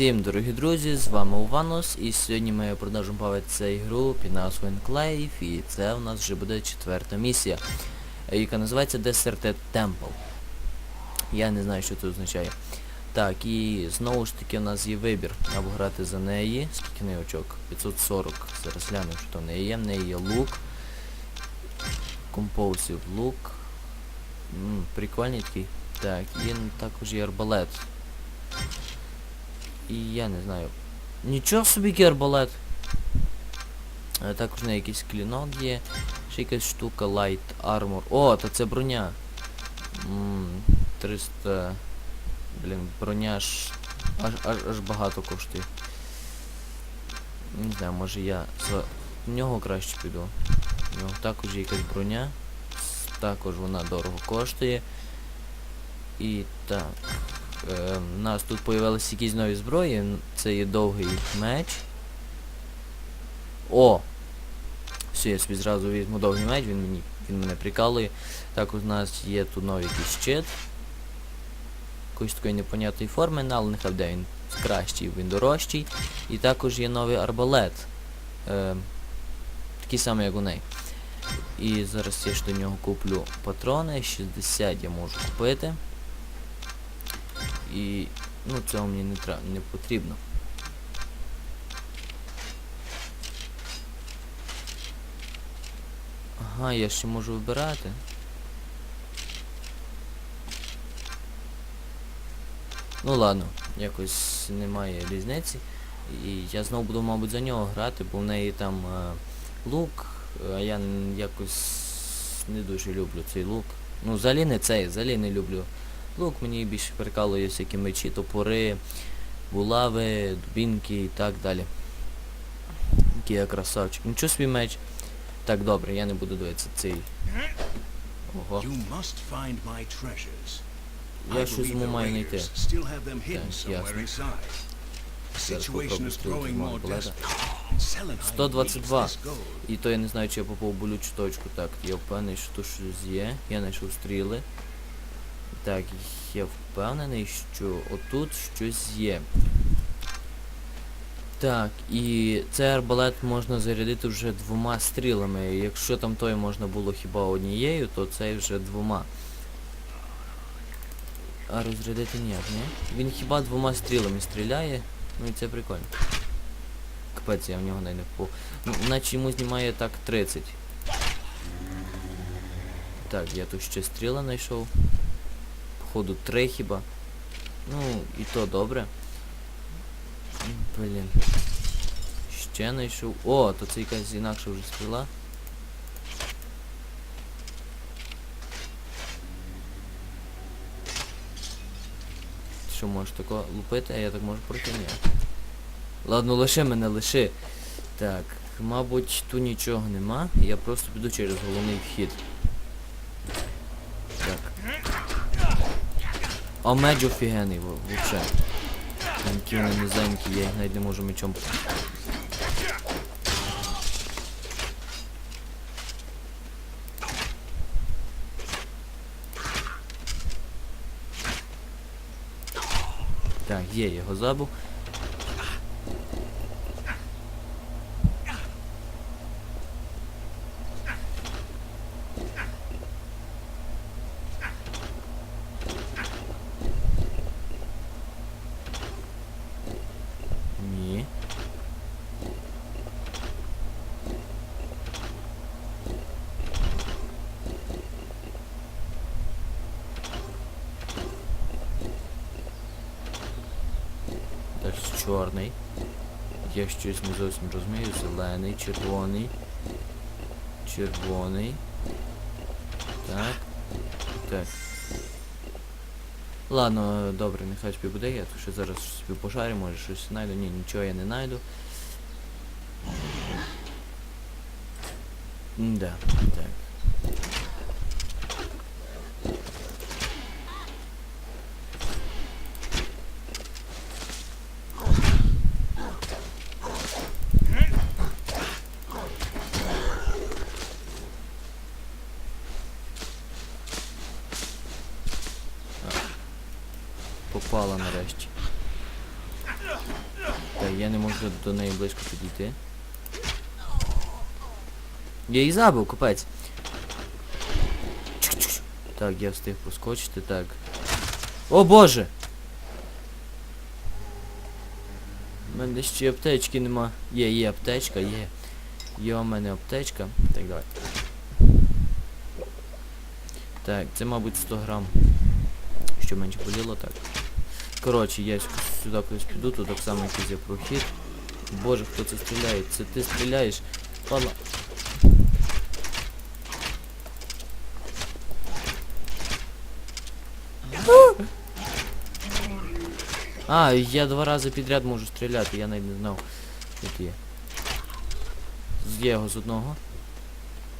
Всім дорогі друзі, з вами Уванос, і сьогодні ми продовжуємо бавити цю ігру під назвою Enclave, і це у нас вже буде четверта місія, е, яка називається Deserted Temple. Я не знаю, що це означає. Так, і знову ж таки у нас є вибір, або грати за неї. Скільки неї очок? 540. Зараз глянемо, що в неї є. В неї є лук. Компоусів лук. М, прикольний такий. Так, і також є арбалет. І я не знаю. Нічого собі який арбалет. Е, Також на якийсь клінок є. Ще якась штука Light Armor. О, то це броня. М, 300. Блін, броня ж аж, аж, аж багато коштує. Не знаю, може я за нього краще піду. У нього також є якась броня. Також вона дорого коштує. І так. Е, у нас тут появилися якісь нові зброї. Це є довгий меч. О! Все, я собі зразу візьму довгий меч, він мені він мене прикалує. Також у нас є тут новий якийсь щит. Якоїсь такої непонятної форми, але нехай де він кращий, він дорожчий. І також є новий арбалет. Е, такий самий, як у неї. І зараз я ж до нього куплю патрони. 60 я можу купити. І ну цього мені не треба, не потрібно. Ага, я ще можу вибирати. Ну ладно, якось немає різниці. І я знову буду, мабуть, за нього грати, бо в неї там е, лук, а я якось не дуже люблю цей лук. Ну, взагалі не цей, взагалі не люблю лук, мені більше прикалує всякі мечі, топори, булави, дубінки і так далі. Який я красавчик. Нічого собі меч. Так, добре, я не буду дивитися цей. Ого. Я щось йому маю знайти. Так, ясно. Зараз попробую стрілити мого more арбалета. desperate. Selenheim needs 122. І то я не знаю, чи я попав в болючу точку. Так, я впевнений, що тут щось є. Я знайшов стріли. Так, я впевнений, що отут щось є. Так, і цей арбалет можна зарядити вже двома стрілами. Якщо там той можна було хіба однією, то цей вже двома. А розрядити ніяк, ні? Він хіба двома стрілами стріляє. Ну і це прикольно. Капець, я в нього не впав. Ну, наче йому знімає так 30. Так, я тут ще стріла знайшов. Походу 3 хіба. Ну, і то добре. Блін. Ще знайшов. О, то це якась інакша вже стріла. Що можеш тако лупити, а я так можу пройти? Ні. Ладно, лиши мене, лиши. Так, мабуть, тут нічого нема. Я просто піду через головний вхід. Так. А меч офігенний, взагалі. Які вони низенькі, я їх навіть не можу мечом. Так, є, його забув. Ні. Далі чорний. Я щось не зовсім розумію. Зелений, червоний. Червоний. Так. Так. Ладно, добре, нехай собі буде, я ще зараз собі пошарю, може щось знайду. Ні, нічого я не знайду. Да, так. Попала нарешті. Чекай, я не можу до неї близько підійти. Я її забив, капець. Так, я встиг проскочити, так. О боже! У мене ще аптечки нема. Є, є аптечка, є. Є у мене аптечка. Так, давай. Так, це мабуть 100 грам. Що менше боліло, так. Коротше, я сюди колись піду, тут так само якийсь є прохід. Боже, хто це стріляє? Це ти стріляєш? Падла. А, я два рази підряд можу стріляти, я навіть не знав, як є. Є його з одного.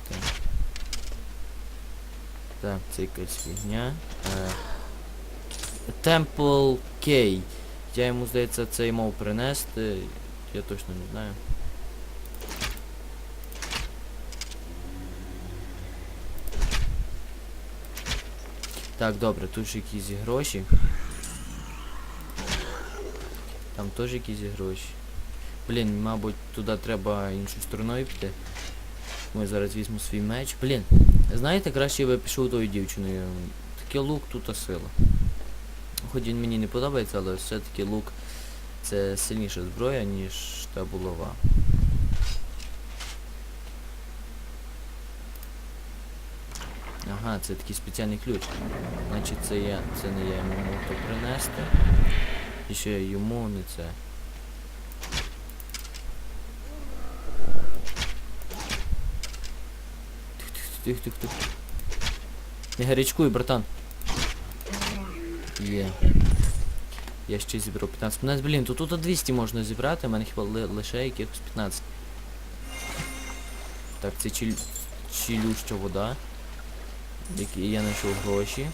Так. Так, це якась фігня. Е, Temple K. Я йому, здається, цей мав принести. Я точно не знаю. Так, добре, тут ж якісь гроші. Там теж якісь гроші. Блін, мабуть, туди треба іншою стороною піти. Ми зараз візьму свій меч. Блін, знаєте, краще я би пішов тою дівчиною. Таке лук тут а сила. Хоч він мені не подобається, але все-таки лук це сильніша зброя, ніж та булава. Ага, це такий спеціальний ключ. Значить це я, це не я йому можу принести. І ще я йому не це. Тих, тих, тих, тих. Не гарячкуй, братан. Є. Я ще зібрав 15. 15, блін, тут тут 200 можна зібрати, в мене хіба ли, лише якихось 15. Так, це чіль... чилюща вода. Які я знайшов гроші.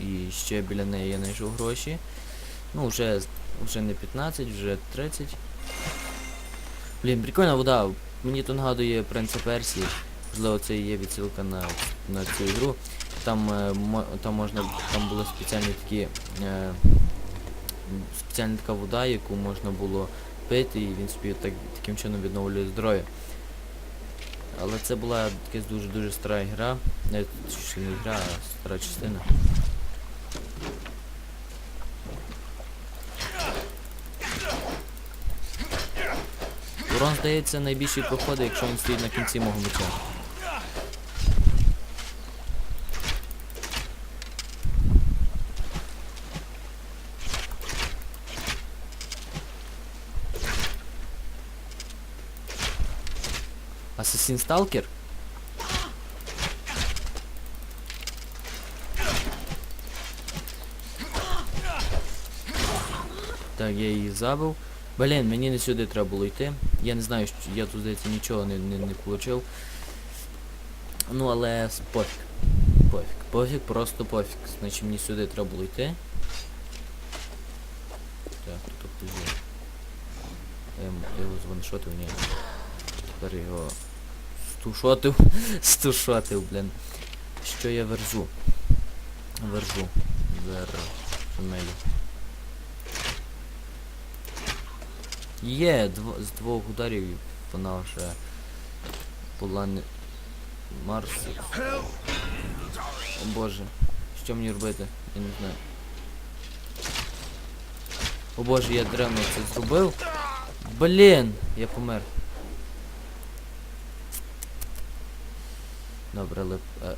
І ще біля неї я знайшов гроші. Ну, вже, вже не 15, вже 30. Блін, прикольна вода. Мені то нагадує принца Персії. Можливо, це і є відсилка на, на цю ігру. Там, е, там можна, там були спеціальні такі, е, спеціальна така вода, яку можна було пити, і він собі так, таким чином відновлює здоров'я. Але це була якась дуже-дуже стара гра. Не, ще не гра, а стара частина. Урон, здається, найбільший проходить, якщо він стоїть на кінці мого меча. Асасін Сталкер? Так, я її забив. Блін, мені не сюди треба було йти. Я не знаю, що я тут здається нічого не, не, не получив. Ну але пофіг. Пофіг. Пофіг, просто пофіг. Значить мені сюди треба було йти. Так, тут є. Ем, його званшотив, ні. Тепер його стушотив. Стушотив, блін. Що я вержу? Вержу. Вержу. Є, дво, з двох ударів вона вже була не... Марс. О боже. Що мені робити? Я не знаю. О боже, я древно це зробив. Блін! Я помер. Добре, леп... е,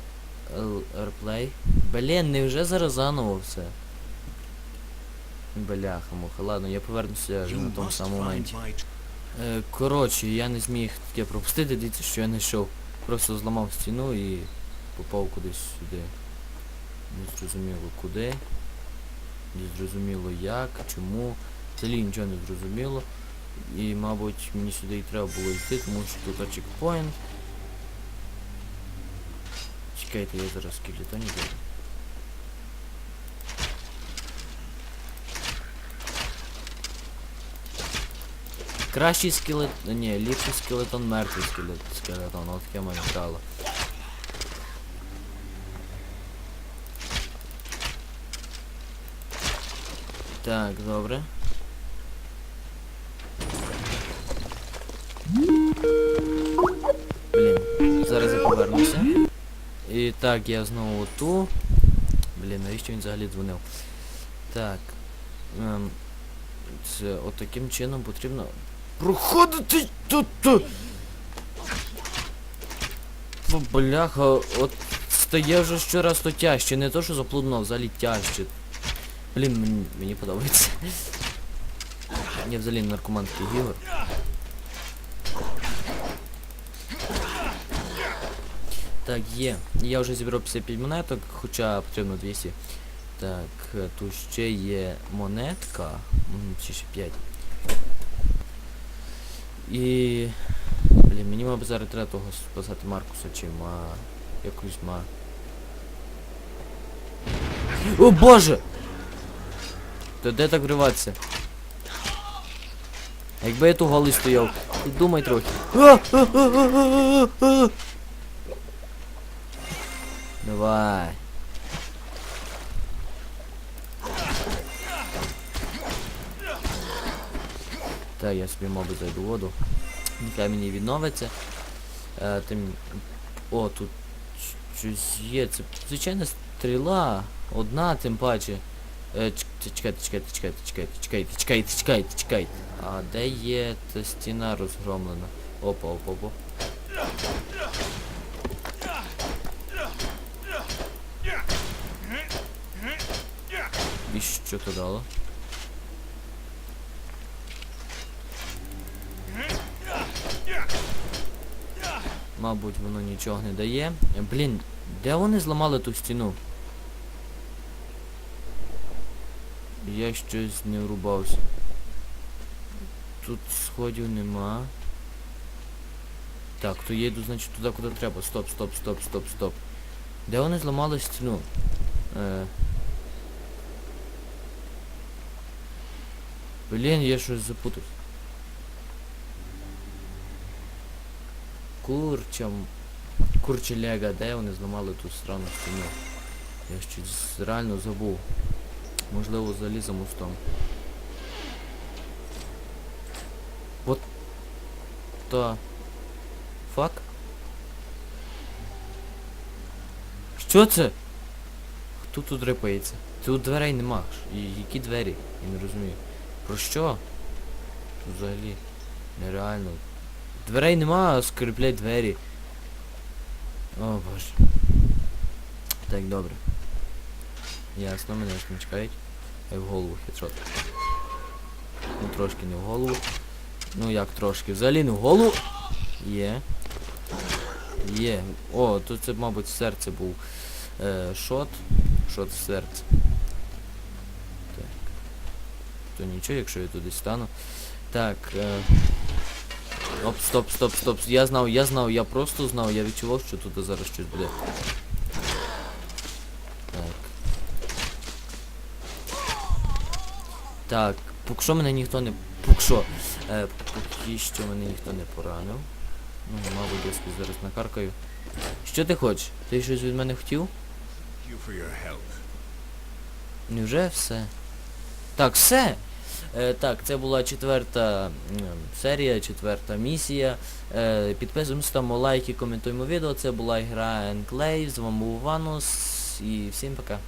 Airplay. Блін, невже зараз заново все? Бляха, муха. Ладно, я повернуся на тому самому моменті. Е, коротше, я не зміг таке пропустити, дивіться, що я знайшов. Просто зламав стіну і попав кудись сюди. Не зрозуміло куди. Не зрозуміло як, чому. Взагалі нічого не зрозуміло. І, мабуть, мені сюди і треба було йти, тому що тут чекпоінт. это езеро скиллит, а не делает. Кращий скелет... Ні, ліпший скелетон, мертвий скелет, скелетон, от таке моє стало. Так, добре. Блин, зараз я повернуся. Так, я знову ту. Блін, навіщо він взагалі дзвонив? Так. Ем, це отаким чином потрібно проходити тут. Бляха, от стає вже щораз то тяжче, не то що заплудно, взагалі тяжче. Блін, мені подобається. Я взагалі наркоман таких ігор. Так, є. Я вже зібрав 55 монеток, хоча потрібно 200. Так, тут ще є монетка. Чи ще 5. І... Блін, мені мабуть зараз треба того спасати Маркуса чи ма... Якусь ма... О боже! То де так вриватися? Якби я ту голий стояв, думай трохи. Давай. Так, я собі, мабуть, зайду воду. Нехай мені відновиться. Е, тим... О, тут щось є. Це звичайна стріла. Одна, тим паче. Е, чекайте, чекайте, чекайте, чекайте, чекайте, чекайте, чекайте, чекайте. А де є та стіна розгромлена? Опа, опа, опа. Що то дало? Мабуть, воно нічого не дає. Блін, де вони зламали ту стіну? Я щось не врубався. Тут сходів нема. Так, то я йду, значить, туди, куди треба. Стоп, стоп, стоп, стоп, стоп. Де вони зламали стіну? Е... Блін, я щось запутався. Курчам. Курчеляга, де вони зламали ту странну стіну? Я щось реально забув. Можливо, взагалі за мостом. What the fuck? Що це? Хто тут рипається? Тут дверей нема. які двері? Я не розумію. Про що? Тут взагалі нереально. Дверей нема, а скріплять двері. О боже. Так, добре. Ясно, мене ж не чекають. А й в голову хитро. Ну трошки не в голову. Ну як трошки? Взагалі не в голову. Є. Є. О, тут це, мабуть, серце був. Е, шот. Шот в серце. То нічого, якщо я туди стану. Так. Е... Оп, стоп, стоп, стоп. Я знав, я знав, я просто знав, я відчував, що тут зараз щось буде. Так. Так, поки що мене ніхто не... Поки що. Е, поки що мене ніхто не поранив. Ну, мабуть, я собі зараз накаркаю. Що ти хочеш? Ти щось від мене хотів? Невже все? Так, все! Е, так, це була четверта серія, четверта місія. Е, підписуємося, ставимо лайки, коментуємо відео. Це була гра Enclave, з вами був Ванус і всім пока.